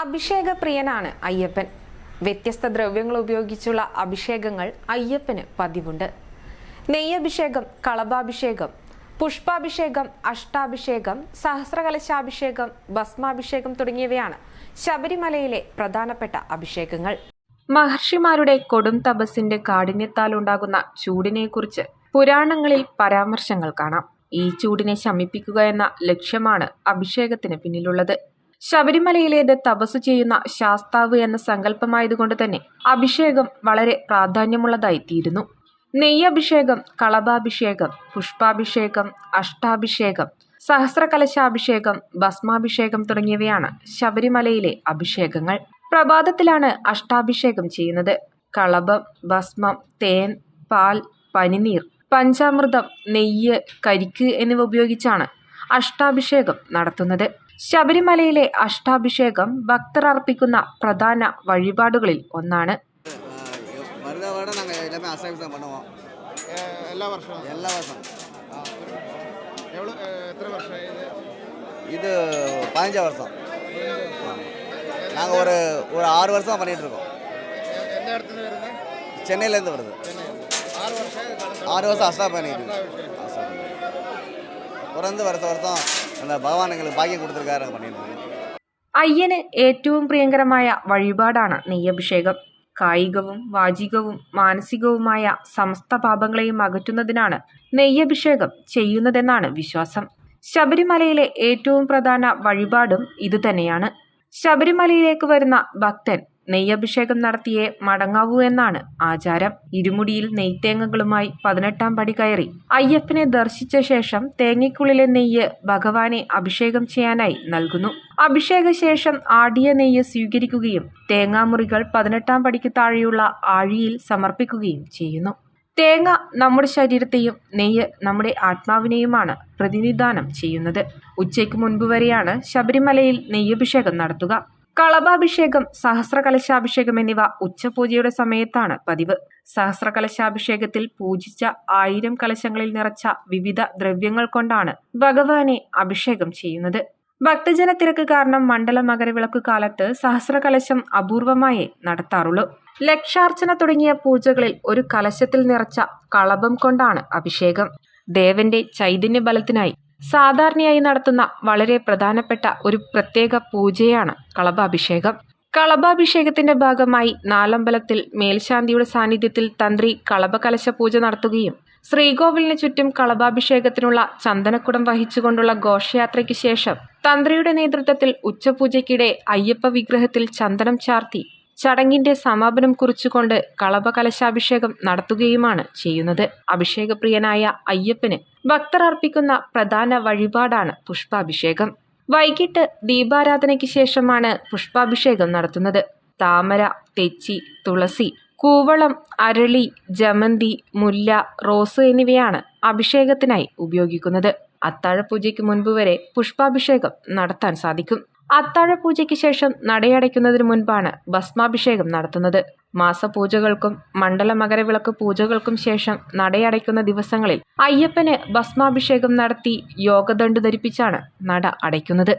അഭിഷേക പ്രിയനാണ് അയ്യപ്പൻ. വ്യത്യസ്ത ദ്രവ്യങ്ങൾ ഉപയോഗിച്ചുള്ള അഭിഷേകങ്ങൾ അയ്യപ്പന് പതിവുണ്ട്. നെയ്യഭിഷേകം കളഭാഭിഷേകം പുഷ്പാഭിഷേകം അഷ്ടാഭിഷേകം സഹസ്രകലശാഭിഷേകം ഭസ്മാഭിഷേകം തുടങ്ങിയവയാണ് ശബരിമലയിലെ പ്രധാനപ്പെട്ട അഭിഷേകങ്ങൾ. മഹർഷിമാരുടെ കൊടും തപസ്സിന്റെ കാഠിന്യത്താൽ ഉണ്ടാകുന്ന ചൂടിനെക്കുറിച്ച് പുരാണങ്ങളിൽ പരാമർശങ്ങൾ കാണാം. ഈ ചൂടിനെ ശമിപ്പിക്കുക എന്ന ലക്ഷ്യമാണ് അഭിഷേകത്തിന് പിന്നിലുള്ളത്. ശബരിമലയിലേത് തപസ് ചെയ്യുന്ന ശാസ്താവ് എന്ന സങ്കല്പമായതുകൊണ്ട് തന്നെ അഭിഷേകം വളരെ പ്രാധാന്യമുള്ളതായി തീരുന്നു നെയ്യഭിഷേകം കളഭാഭിഷേകം പുഷ്പാഭിഷേകം അഷ്ടാഭിഷേകം സഹസ്രകലശാഭിഷേകം ഭസ്മാഭിഷേകം തുടങ്ങിയവയാണ് ശബരിമലയിലെ അഭിഷേകങ്ങൾ. പ്രഭാതത്തിലാണ് അഷ്ടാഭിഷേകം ചെയ്യുന്നത്. കളഭം ഭസ്മം തേൻ പാൽ പനിനീർ പഞ്ചാമൃതം നെയ്യ് കരിക്ക് എന്നിവ ഉപയോഗിച്ചാണ് അഷ്ടാഭിഷേകം നടത്തുന്നത്. ശബരിമലയിലെ അഷ്ടാഭിഷേകം ഭക്തർ അർപ്പിക്കുന്ന പ്രധാന വഴിപാടുകളിൽ ഒന്നാണ്. ഇത്? പതിനഞ്ചാം വർഷം. ചെന്നൈയിലേന്ന് വരുന്നത്? ആറ് വർഷം അഷ്ടാപനി தொடர்ந்து வருஷம் வருஷம் அந்த பகவான் எங்களுக்கு பாக்கியம் கொடுத்துருக்காரு நாங்கள் பண்ணிட்டு இருக்கோம் അയ്യന് ഏറ്റവും പ്രിയങ്കരമായ വഴിപാടാണ് നെയ്യഭിഷേകം കായികവും വാചികവും മാനസികവുമായ സമസ്ത പാപങ്ങളെയും അകറ്റുന്നതിനാണ് നെയ്യഭിഷേകം ചെയ്യുന്നതെന്നാണ് വിശ്വാസം ശബരിമലയിലെ ഏറ്റവും പ്രധാന വഴിപാടും ഇതുതന്നെയാണ് ശബരിമലയിലേക്ക് വരുന്ന ഭക്തൻ നെയ്യഭിഷേകം നടത്തിയേ മടങ്ങാവൂ എന്നാണ് ആചാരം. ഇരുമുടിയിൽ നെയ്ത്തേങ്ങകളുമായി പതിനെട്ടാം പടി കയറി. അയ്യപ്പനെ ദർശിച്ച ശേഷം തേങ്ങയ്ക്കുള്ളിലെ നെയ്യ് ഭഗവാനെ അഭിഷേകം ചെയ്യാനായി നൽകുന്നു. അഭിഷേക ശേഷം ആടിയ നെയ്യ് സ്വീകരിക്കുകയും തേങ്ങാമുറികൾ പതിനെട്ടാം പടിക്ക് താഴെയുള്ള ആഴിയിൽ സമർപ്പിക്കുകയും ചെയ്യുന്നു. തേങ്ങ നമ്മുടെ ശരീരത്തെയും നെയ്യ് നമ്മുടെ ആത്മാവിനെയുമാണ് പ്രതിനിധാനം ചെയ്യുന്നത്. ഉച്ചയ്ക്ക് മുൻപ് വരെയാണ് ശബരിമലയിൽ നെയ്യഭിഷേകം നടത്തുക. കളഭാഭിഷേകം സഹസ്രകലശാഭിഷേകം എന്നിവ ഉച്ചപൂജയുടെ സമയത്താണ് പതിവ്. സഹസ്രകലശാഭിഷേകത്തിൽ പൂജിച്ച ആയിരം കലശങ്ങളിൽ നിറച്ച വിവിധ ദ്രവ്യങ്ങൾ കൊണ്ടാണ് ഭഗവാനെ അഭിഷേകം ചെയ്യുന്നത്. ഭക്തജന തിരക്ക് കാരണം മണ്ഡല മകരവിളക്ക് കാലത്ത് സഹസ്രകലശം അപൂർവമായേ നടത്താറുള്ളൂ. ലക്ഷാർച്ചന തുടങ്ങിയ പൂജകളിൽ ഒരു കലശത്തിൽ നിറച്ച കളഭം കൊണ്ടാണ് അഭിഷേകം. ദേവന്റെ ചൈതന്യ ബലത്തിനായി സാധാരണയായി നടത്തുന്ന വളരെ പ്രധാനപ്പെട്ട ഒരു പ്രത്യേക പൂജയാണ് കളഭാഭിഷേകം. കളഭാഭിഷേകത്തിന്റെ ഭാഗമായി നാലമ്പലത്തിൽ മേൽശാന്തിയുടെ സാന്നിധ്യത്തിൽ തന്ത്രി കളഭകലശ പൂജ നടത്തുകയും ശ്രീകോവിലിന് ചുറ്റും കളഭാഭിഷേകത്തിനുള്ള ചന്ദനക്കുടം വഹിച്ചുകൊണ്ടുള്ള ഘോഷയാത്രയ്ക്ക് ശേഷം തന്ത്രിയുടെ നേതൃത്വത്തിൽ ഉച്ചപൂജയ്ക്കിടെ അയ്യപ്പ വിഗ്രഹത്തിൽ ചന്ദനം ചാർത്തി ചടങ്ങിന്റെ സമാപനം കുറിച്ചുകൊണ്ട് കളഭകലശാഭിഷേകം നടത്തുകയുമാണ് ചെയ്യുന്നത്. അഭിഷേകപ്രിയനായ അയ്യപ്പന് ഭക്തർ അർപ്പിക്കുന്ന പ്രധാന വഴിപാടാണ് പുഷ്പാഭിഷേകം. വൈകിട്ട് ദീപാരാധനയ്ക്ക് ശേഷമാണ് പുഷ്പാഭിഷേകം നടത്തുന്നത്. താമര തെച്ചി തുളസി കൂവളം അരളി ജമന്തി മുല്ല റോസ് എന്നിവയാണ് അഭിഷേകത്തിനായി ഉപയോഗിക്കുന്നത്. അത്താഴപൂജയ്ക്ക് മുൻപ് വരെ പുഷ്പാഭിഷേകം നടത്താൻ സാധിക്കും. അത്താഴപൂജയ്ക്ക് ശേഷം നടയടയ്ക്കുന്നതിന് മുൻപാണ് ഭസ്മാഭിഷേകം നടത്തുന്നത്. മാസപൂജകൾക്കും മണ്ഡല മകരവിളക്ക് പൂജകൾക്കും ശേഷം നടയടയ്ക്കുന്ന ദിവസങ്ങളിൽ അയ്യപ്പന് ഭസ്മാഭിഷേകം നടത്തി യോഗദണ്ഡ് ധരിപ്പിച്ചാണ് നട അടയ്ക്കുന്നത്.